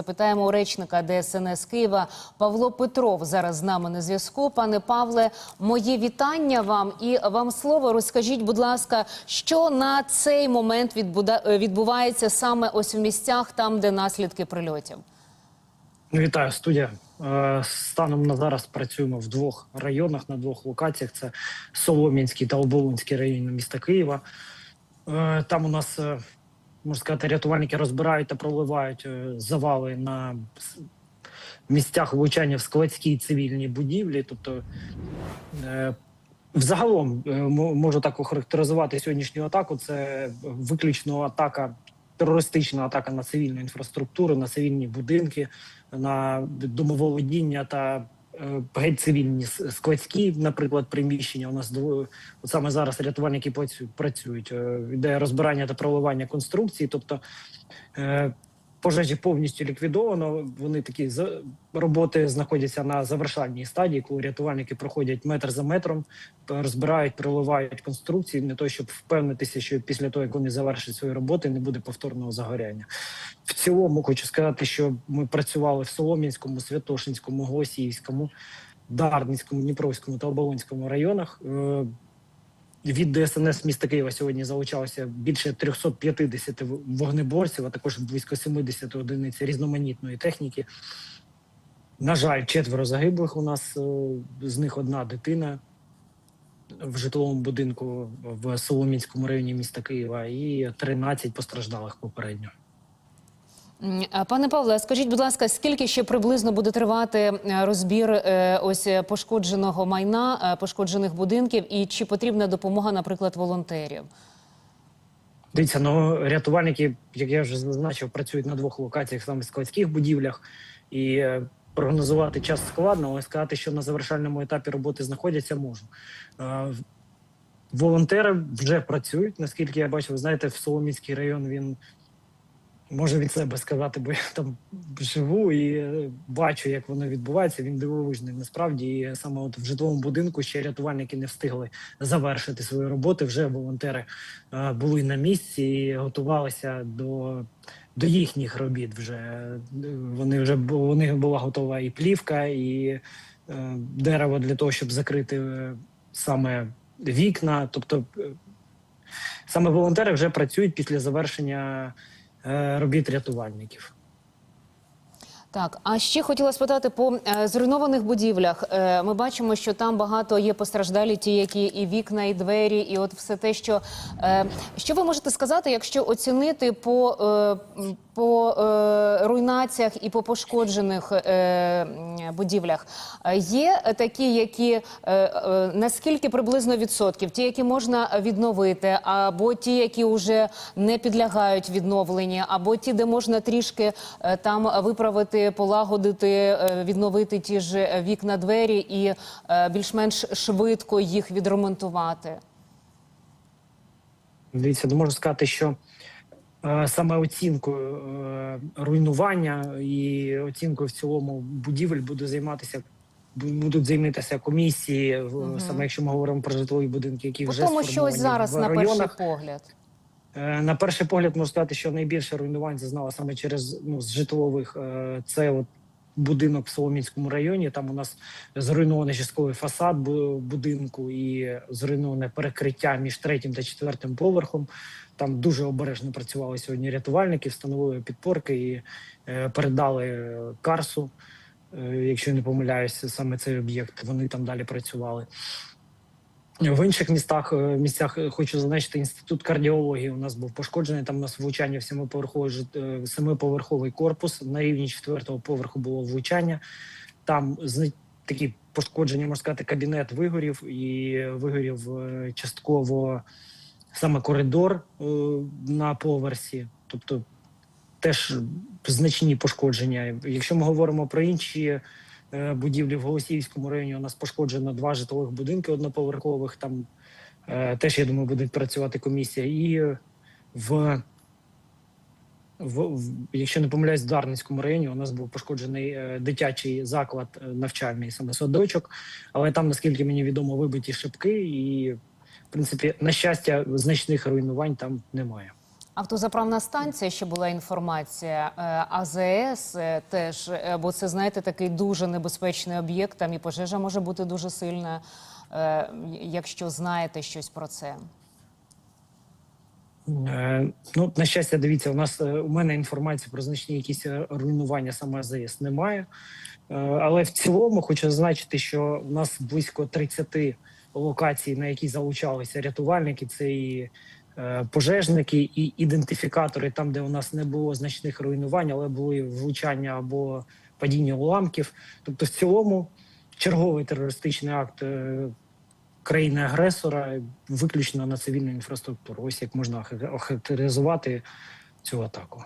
Запитаємо у речника ДСНС Києва Павло Петров зараз з нами на зв'язку. Пане Павле, моє вітання вам і вам слово. Розкажіть, будь ласка, що на цей момент е, відбувається саме ось в місцях, там, де наслідки прильотів? Вітаю, студія. Е, Станом на зараз працюємо в двох районах на двох локаціях: це Солом'янський та Оболонський райони міста Києва. Е, Там у нас можна сказати, рятувальники розбирають та проливають е, завали на місцях влучання в складські цивільні будівлі. Тобто, е, взагалом е, мо- можу так охарактеризувати сьогоднішню атаку. Це виключно атака, терористична атака на цивільну інфраструктуру, на цивільні будинки, на домоволодіння та геть цивільні складські, наприклад, приміщення. У нас от саме зараз рятувальники працю- працюють. Іде розбирання та проливання конструкції, тобто. Е, Пожежі повністю ліквідовано. Вони такі роботи знаходяться на завершальній стадії, коли рятувальники проходять метр за метром, розбирають, проливають конструкції для того, щоб впевнитися, що після того, як вони завершать свої роботи, не буде повторного загоряння. В цілому хочу сказати, що ми працювали в Солом'янському, Святошинському, Голосіївському, Дарницькому, Дніпровському та Оболонському районах. Від ДСНС міста Києва сьогодні залучалося більше 350 в- вогнеборців, а також близько 70 одиниць різноманітної техніки. На жаль, четверо загиблих у нас, е, з них одна дитина в житловому будинку в Соломінському районі міста Києва, і 13 постраждалих попередньо. Пане Павле, скажіть, будь ласка, скільки ще приблизно буде тривати е, розбір е, ось е, пошкодженого майна, пошкоджених будинків, і чи потрібна допомога, наприклад, волонтерів? Дивіться, ну рятувальники, як я вже зазначив, працюють на двох локаціях, саме складських будівлях, і прогнозувати час складно, але сказати, що на завершальному етапі роботи знаходяться, можу. Е, волонтери вже працюють, наскільки я бачив, ви знаєте, в Соломінський район він можу від себе сказати, бо я там живу і е, бачу, як воно відбувається. Він дивовижний. Насправді, і саме от в житловому будинку ще рятувальники не встигли завершити свої роботи. Вже волонтери е, були на місці і готувалися до. До їхніх робіт вже вони вже у була готова і плівка, і е, дерево для того, щоб закрити саме вікна. Тобто саме волонтери вже працюють після завершення робіт рятувальників. Так, а ще хотіла спитати по е, зруйнованих будівлях. Е, ми бачимо, що там багато є постраждалі, ті, які і вікна, і двері, і от все те, що е, що ви можете сказати, якщо оцінити по, е, по е, руйнаціях і по пошкоджених е, будівлях? Е, Є такі, які е, е, наскільки приблизно відсотків, ті, які можна відновити, або ті, які вже не підлягають відновленню, або ті, де можна трішки там виправити, полагодити, відновити ті ж вікна, двері і більш-менш швидко їх відремонтувати. Дивіться, ну, можу сказати, що саме оцінкою е, руйнування і оцінкою в цілому будівель буде займатися. Будуть займатися комісії, угу. Саме якщо ми говоримо про житлові будинки, які вже тому, що ось зараз в на перший погляд. Е, На перший погляд можу сказати, що найбільше руйнувань зазнала саме через ну з житлових. е, Це от будинок в Соломінському районі. Там у нас зруйнований частковий фасад будинку і зруйноване перекриття між третім та четвертим поверхом. Там дуже обережно працювали сьогодні рятувальники, встановили підпорки і е, передали карсу. Е, Якщо не помиляюся, саме цей об'єкт. Вони там далі працювали. В інших містах е, місцях е, хочу зазначити інститут кардіології. У нас був пошкоджений. Там у нас влучання в семиповерховий е, семиповерховий корпус. На рівні четвертого поверху було влучання. Там такі пошкодження, можна сказати, кабінет вигорів і вигорів частково саме коридор на поверсі. Тобто теж значні пошкодження. Якщо ми говоримо про інші будівлі в Голосіївському районі, у нас пошкоджено два житлових будинки одноповерхових. Там е, теж я думаю, буде працювати комісія. І в, в, якщо не помиляюсь, в Дарницькому районі у нас був пошкоджений е, дитячий заклад е, навчальний, саме садочок. Але там, наскільки мені відомо, вибиті шибки, і в принципі, на щастя, значних руйнувань там немає. Автозаправна станція, ще була інформація, е, АЗС е, теж, е, бо це, знаєте, такий дуже небезпечний об'єкт, там і пожежа може бути дуже сильна, якщо знаєте щось про це. Ну, на щастя, дивіться, у нас у мене інформації про значні якісь руйнування саме АЗС немає. Але в цілому хочу зазначити, що у нас близько 30 локацій, на які залучалися рятувальники, це і пожежники, і ідентифікатори, там, де у нас не було значних руйнувань, але були влучання або падіння уламків. Тобто, в цілому, черговий терористичний акт е, країни-агресора виключно на цивільну інфраструктуру. Ось як можна охарактеризувати цю атаку.